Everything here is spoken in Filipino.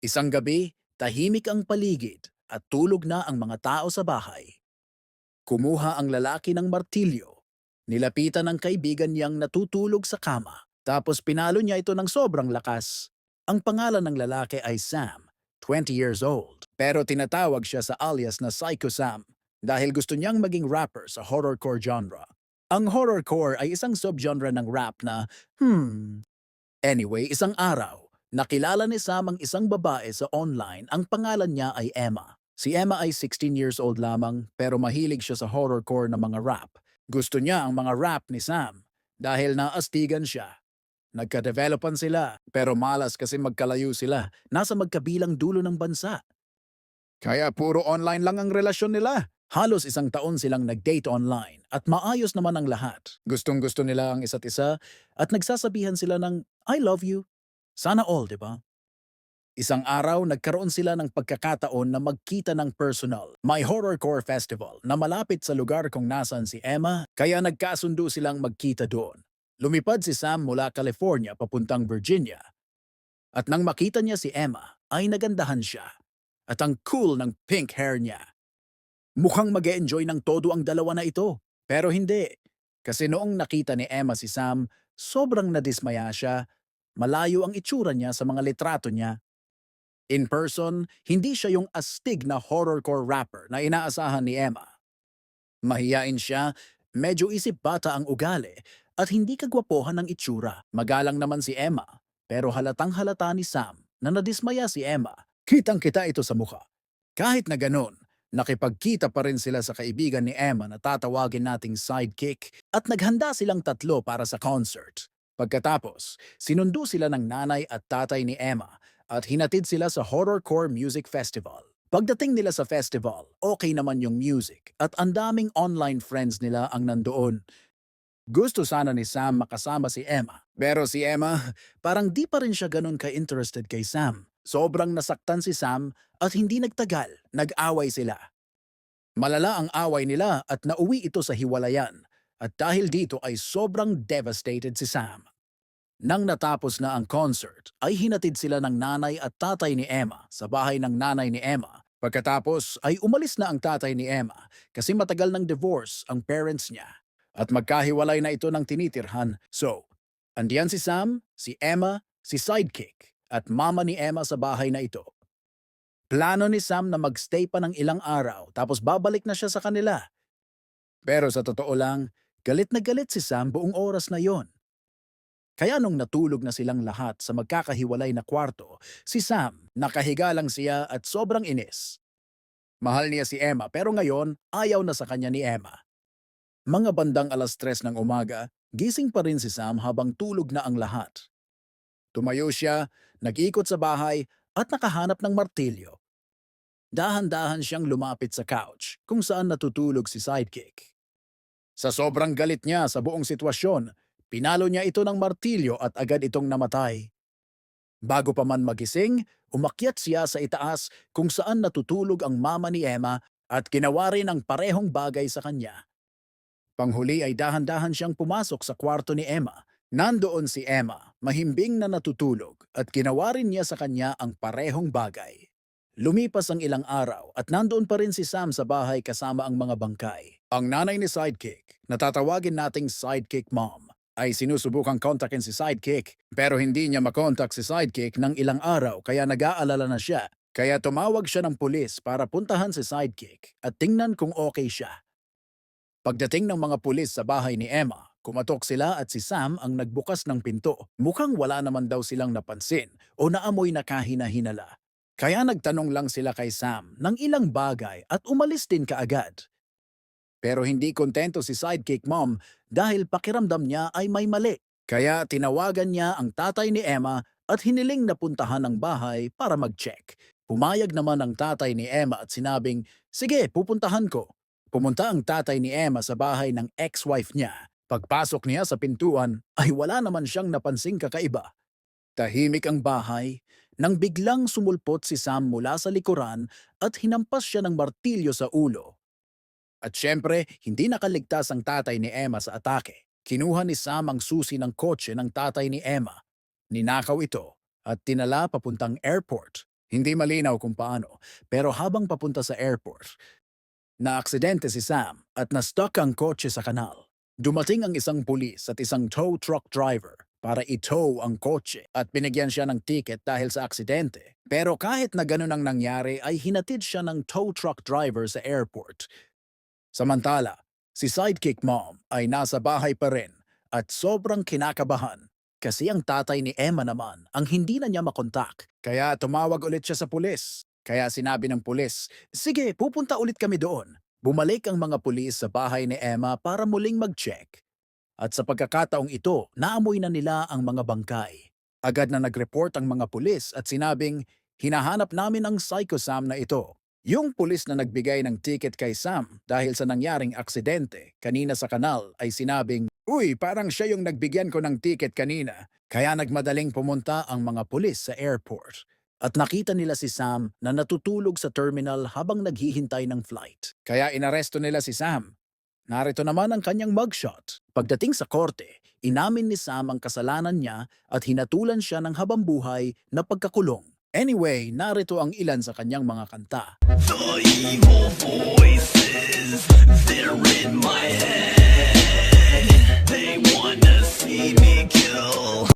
Isang gabi, tahimik ang paligid at tulog na ang mga tao sa bahay. Kumuha ang lalaki ng martilyo. Nilapitan ng kaibigan niyang natutulog sa kama. Tapos pinalo niya ito ng sobrang lakas. Ang pangalan ng lalaki ay Sam, 20 years old. Pero tinatawag siya sa alias na Psycho Sam dahil gusto niyang maging rapper sa horrorcore genre. Ang horrorcore ay isang subgenre ng rap na, hmm... Anyway, isang araw, nakilala ni Sam ang isang babae sa online. Ang pangalan niya ay Emma. Si Emma ay 16 years old lamang pero mahilig siya sa horrorcore na mga rap. Gusto niya ang mga rap ni Sam dahil naastigan siya. Nagka-developan sila pero malas kasi magkalayo sila. Nasa magkabilang dulo ng bansa. Kaya puro online lang ang relasyon nila. Halos isang taon silang nag-date online at maayos naman ang lahat. Gustong gusto nila ang isa't isa at nagsasabihan sila ng I love you. Sana all, di ba? Isang araw, nagkaroon sila ng pagkakataon na magkita ng personal. May horrorcore festival na malapit sa lugar kung nasan si Emma, kaya nagkasundo silang magkita doon. Lumipad si Sam mula California papuntang Virginia. At nang makita niya si Emma, ay nagandahan siya. At ang cool ng pink hair niya. Mukhang mag enjoy ng todo ang dalawa na ito. Pero hindi. Kasi noong nakita ni Emma si Sam, sobrang nadismaya siya. Malayo ang itsura niya sa mga litrato niya. In person, hindi siya yung astig na horrorcore rapper na inaasahan ni Emma. Mahiyain siya, medyo isip bata ang ugali, at hindi kagwapohan ng itsura. Magalang naman si Emma, pero halatang halata ni Sam na nadismaya si Emma. Kitang-kita ito sa mukha. Kahit na ganun, nakipagkita pa rin sila sa kaibigan ni Emma na tatawagin nating sidekick at naghanda silang tatlo para sa concert. Pagkatapos, sinundo sila ng nanay at tatay ni Emma at hinatid sila sa Horrorcore Music Festival. Pagdating nila sa festival, okay naman yung music at ang daming online friends nila ang nandoon. Gusto sana ni Sam makasama si Emma. Pero si Emma, parang di pa rin siya ganun ka-interested kay Sam. Sobrang nasaktan si Sam at hindi nagtagal, nag-away sila. Malala ang away nila at nauwi ito sa hiwalayan. At dahil dito ay sobrang devastated si Sam. Nang natapos na ang concert, ay hinatid sila ng nanay at tatay ni Emma sa bahay ng nanay ni Emma. Pagkatapos ay umalis na ang tatay ni Emma kasi matagal ng divorce ang parents niya. At magkahiwalay na ito ng tinitirhan. So, andiyan si Sam, si Emma, si Sidekick at mama ni Emma sa bahay na ito. Plano ni Sam na magstay pa ng ilang araw tapos babalik na siya sa kanila. Pero sa totoo lang, galit na galit si Sam buong oras na yon. Kaya nung natulog na silang lahat sa magkakahiwalay na kwarto, si Sam nakahiga lang siya at sobrang inis. Mahal niya si Emma pero ngayon ayaw na sa kanya ni Emma. Mga bandang alas tres ng umaga, gising pa rin si Sam habang tulog na ang lahat. Tumayo siya, nag-ikot sa bahay at nakahanap ng martilyo. Dahan-dahan siyang lumapit sa couch kung saan natutulog si Sidekick. Sa sobrang galit niya sa buong sitwasyon, pinalo niya ito ng martilyo at agad itong namatay. Bago pa man magising, umakyat siya sa itaas kung saan natutulog ang mama ni Emma at ginawa rin parehong bagay sa kanya. Panghuli ay dahan-dahan siyang pumasok sa kwarto ni Emma. Nandoon si Emma, mahimbing na natutulog at ginawa niya sa kanya ang parehong bagay. Lumipas ang ilang araw at nandoon pa rin si Sam sa bahay kasama ang mga bangkay. Ang nanay ni Sidekick, natatawagin nating Sidekick Mom, ay sinusubukang kontakin si Sidekick pero hindi niya makontak si Sidekick ng ilang araw kaya nag-aalala na siya. Kaya tumawag siya ng pulis para puntahan si Sidekick at tingnan kung okay siya. Pagdating ng mga pulis sa bahay ni Emma, kumatok sila at si Sam ang nagbukas ng pinto. Mukhang wala naman daw silang napansin o naamoy na kahina-hinala. Kaya nagtanong lang sila kay Sam ng ilang bagay at umalis din kaagad. Pero hindi kontento si Sidekick Mom dahil pakiramdam niya ay may mali. Kaya tinawagan niya ang tatay ni Emma at hiniling na puntahan ang bahay para mag-check. Pumayag naman ang tatay ni Emma at sinabing, Sige, pupuntahan ko. Pumunta ang tatay ni Emma sa bahay ng ex-wife niya. Pagpasok niya sa pintuan ay wala naman siyang napansing kakaiba. Tahimik ang bahay nang biglang sumulpot si Sam mula sa likuran at hinampas siya ng martilyo sa ulo. At syempre, hindi nakaligtas ang tatay ni Emma sa atake. Kinuha ni Sam ang susi ng kotse ng tatay ni Emma. Ninakaw ito at tinala papuntang airport. Hindi malinaw kung paano, pero habang papunta sa airport, naaksidente si Sam at na-stuck ang kotse sa kanal. Dumating ang isang pulis at isang tow truck driver para i-tow ang kotse at binigyan siya ng ticket dahil sa aksidente. Pero kahit na ganun ang nangyari ay hinatid siya ng tow truck driver sa airport. Samantala, si Sidekick Mom ay nasa bahay pa rin at sobrang kinakabahan kasi ang tatay ni Emma naman ang hindi na niya makontak. Kaya tumawag ulit siya sa pulis. Kaya sinabi ng pulis, sige, pupunta ulit kami doon. Bumalik ang mga pulis sa bahay ni Emma para muling mag-check. At sa pagkakataong ito, naamoy na nila ang mga bangkay. Agad na nag-report ang mga pulis at sinabing, hinahanap namin ang Psycho Sam na ito. Yung pulis na nagbigay ng ticket kay Sam dahil sa nangyaring aksidente kanina sa kanal ay sinabing, Uy, parang siya yung nagbigyan ko ng ticket kanina. Kaya nagmadaling pumunta ang mga pulis sa airport. At nakita nila si Sam na natutulog sa terminal habang naghihintay ng flight. Kaya inaresto nila si Sam. Narito naman ang kanyang mugshot. Pagdating sa korte, inamin ni Sam ang kasalanan niya at hinatulan siya ng habang buhay na pagkakulong. Anyway, narito ang ilan sa kanyang mga kanta. The evil voices, they're in my head. They wanna see me kill.